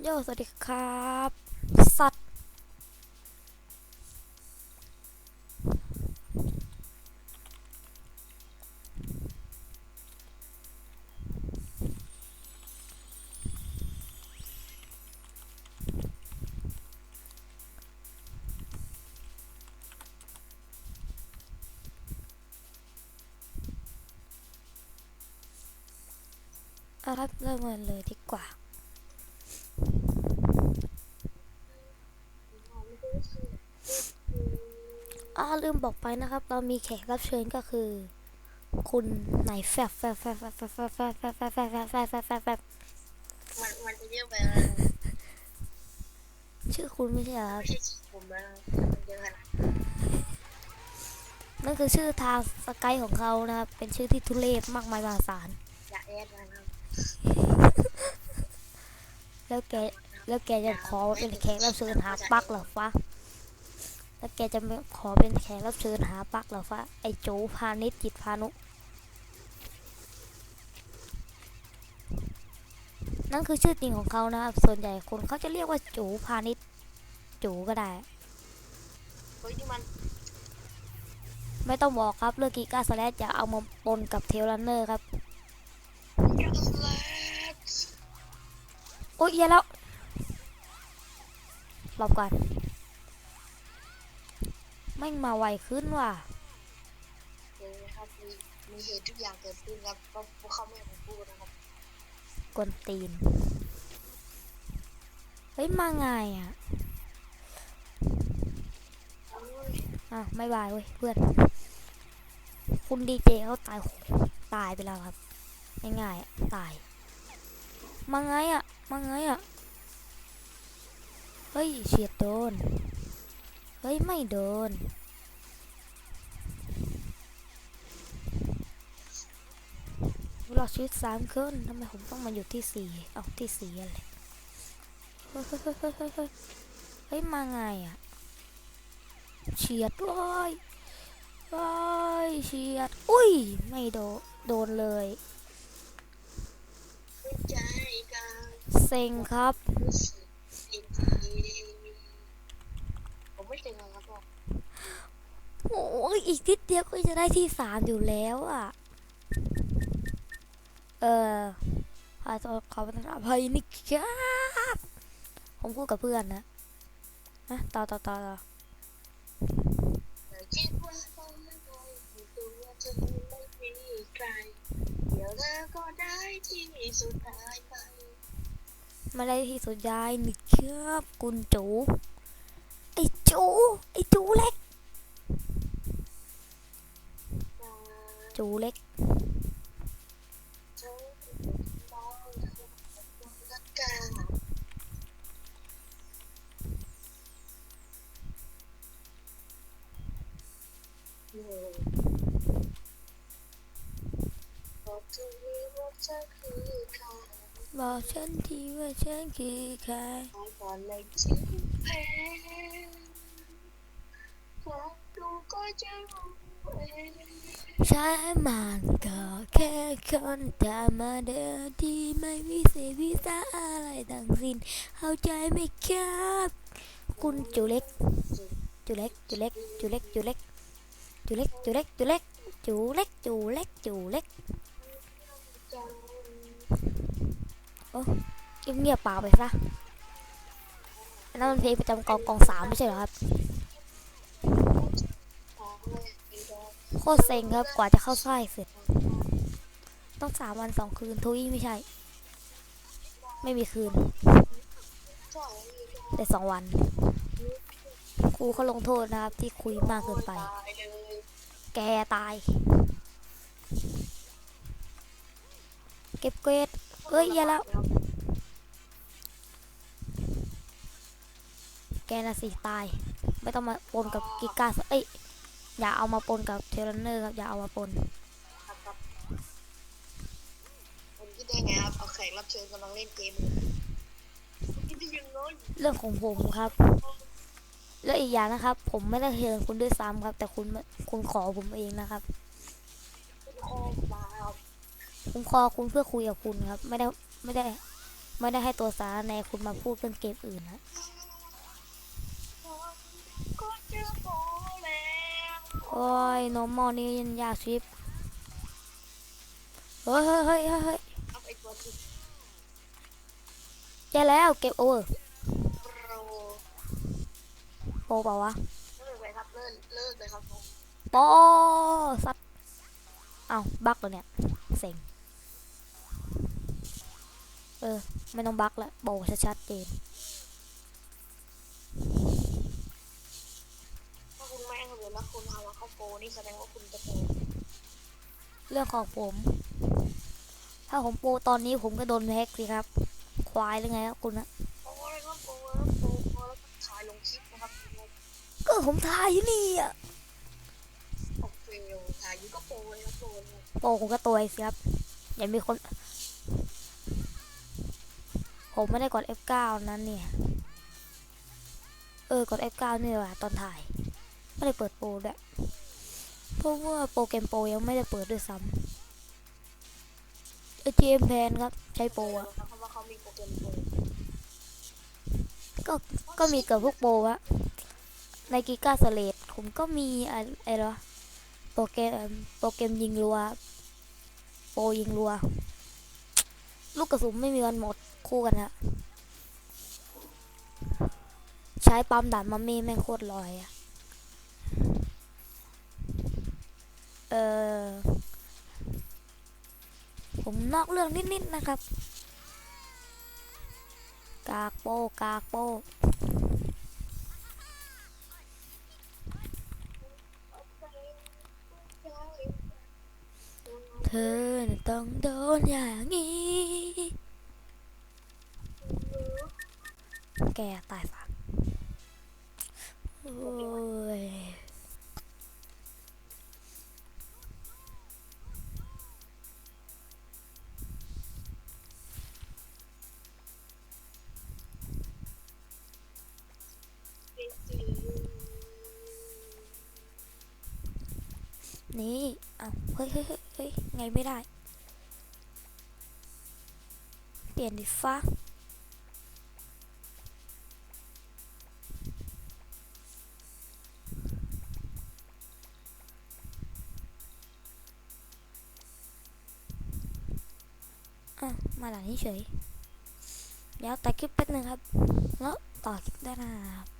โยสวัสดีครับ สัตว์ เอาครับเริ่มกันเลยดีกว่า อ่าลืมบอกไปนะครับ เรามีแขกรับเชิญก็คือ คุณไหนแฟบแฟบแฟบแฟบแฟบแฟบแฟบแฟบแฟบแฟบแฟบแฟบแฟบแฟบแฟบมันมันจะเยอะไปแล้วชื่อคุณไม่ใช่เหรอครับไม่ใช่ชีผมแล้วมันเยอะขนาดนั่นคือชื่อทางสกายของเขานะครับ เป็นชื่อที่ทุเรศมากมายมหาศาลอย่าแอดมันครับแล้วแกแล้วแกจะขอเป็นแขกรับเชิญหาปักเหรอฟะแล้วแกจะไม่ขอเป็นแขกรับเชิญหาปลักเหรอฟะไอโจพาณิชย์จิตพานุ นั่นคือชื่อจริงของเขานะครับ ส่วนใหญ่คนเขาจะเรียกว่าจูพาณิชย์จูก็ได้ เฮ้ยนี่มัน ไม่ต้องบอกครับเรื่องกีกาสแลชจะเอามาปนกับเทลรันเนอร์ครับกัสแลกโอ๊ยเหี้ยแล้วหลบก่อนแม่งมาไวขึ้นว่ะเดี๋ยวนะครับมีมีเหตุทุกอย่างเกิดขึ้นครับเพราะพวกเขาไม่ให้ผมพูดนะครับกวนตีน เฮ้ย มาไงอะโอ้ยอะไม่บายเว้ยเพื่อน คุณดีเจเขาตายตายไปแล้วครับ ง่ายๆอะตาย มาไงอะ มาไงอะ เฮ้ยเฉียดโดน เฮ้ย ไม่โดนหลอดชีวิตสามขึ้นทำไมผมต้องมาอยู่ที่สี่เอ้าที่สี่อะไรเฮ้ยเฮ้ยเฮ้ยเฮ้ยเฮ้ยเฮ้ยเฮ้ยมาไงอะเฉียดด้วยว้ายเฉียด อุ้ย ไม่โดนโดนเลยหัวใจกันเซ็งครับ รู้สึกผิดทีผมไม่เจอครับพ่อ โอ้ยอีกนิดเดียวก็จะได้ที่สามอยู่แล้วอะ เออขอโทษขอประทานอภัยนี่ครับ ผมพูดกับเพื่อนนะนะต่อต่อต่อต่อคิดว่าต้องไม่ได้อยู่ตัวเธอไม่มีใคร เดี๋ยวเธอก็ได้ที่สุดท้ายไปมาได้ที่สุดยายนี่ครับคุณจูไอจูไอจูเล็ก chú เล็ก บอกฉันทีว่าฉันคือใครบอกเลยฉันแพ้ความรู้ก็จะรู้ ใช่มันก็แค่คนธรรมดาที่ไม่มีเศษวิสาอะไรทั้งสิ้นเข้าใจไหมครับ คุณจูเล็กจูเล็กจูเล็กจูเล็กจูเล็กจูเล็กจูเล็กจูเล็กจูเล็กจูเล็กจูเล็ก โอ้เงียบเปล่าไปซะอันนั้นมันเพลงประจำกองกองสามไม่ใช่เหรอครับ โคตรเซ็งครับกว่าจะเข้าค่ายเสร็จ ต้องสามวันสองคืนทุยไม่ใช่ ไม่มีคืน แต่สองวัน ครูเขาลงโทษนะครับ ที่คุยมากเกินไป แกตาย เก็บเกรดเอ้ยอย่าแล้ว แกน่ะสิตาย ไม่ต้องมาปนกับกิก้าเอ้ย อย่าเอามาปนกับเทเลนเนอร์ครับอย่าเอามาปนผมคิดได้ไงครับเอาแขกรับเชิญกำลังเล่นเกมคิดได้ยังไงเรื่องของผมครับ แล้วอีกอย่างนะครับ ผมไม่ได้เชิญคุณด้วยซ้ำครับ แต่คุณคุณขอผมเองนะครับคอมาครับผมขอคุณเพื่อคุยกับคุณครับ ไม่ได้ไม่ได้ ไม่ได้ให้ตัวสารแหนคุณมาพูดเรื่องเกมอื่นนะ โอ้ยโนมอนี่ยันยากชิปเฮ้ยเฮ้ยเฮ้ยเฮ้ยเฮ้ยเอาไอ้ตัวที่แย่แล้วเก็บโอเวอร์โรโปรเปล่าวะเลิกเลยครับเลิกเลิกเลยครับผมโปสัตว์เอาบักแล้วเนี่ยเซ็งเออ ไม่ต้องบักละโบชัดๆเจน ถ้าคุณไม่เอาเลยแล้ว คุณเอาว่าเข้าโปนี่แสดงว่าคุณจะโปเรื่องของผม ถ้าผมโปรตอนนี้ผมก็โดนแฮกสิครับ ควายหรือไงครับคุณนะโปเลยครับโปแล้วโปโปแล้วก็ถ่ายลงคลิปนะครับ ก็ผมทายอยู่นี่อะโอเคถ่ายอยู่ก็โปเลยครับโปเลยโปรผมก็ตัวไอ้สิครับอย่ามีคน ผมไม่ได้กด F9 นั้นเนี่ย เออกด F9 นี่แหละตอนถ่าย ไม่ได้เปิดโปรด้วยเพราะว่าโปรแกรมโปรยังไม่ได้เปิดด้วยซ้ำเอเจมแพนครับ ใช้โปรอะก็ก็มีเกือบทุกโปรอะในกิกาสเลดผมก็มีอะไรอะไรวะโปรแกรมโปรแกรมยิงรัว โปรยิงรัว ลูกกระสุนไม่มีวันหมดคู่กันฮะใช้ปั๊มด่านมัมมี่แม่งโคตรลอยอะ เออผมนอกเรื่องนิดๆนะครับ กากโปกากโปเธอต้องโดนอย่างนี้ แกตายฝังโอ้ นี่เอาเฮ้ยเฮ้ยเฮ้ยเฮ้ยไงไม่ได้ เปลี่ยนดิฟ้าอะมาหลังนี้เฉย เดี๋ยวตัดคลิปแป๊บนึงครับ แล้วต่อคลิปได้นะครับ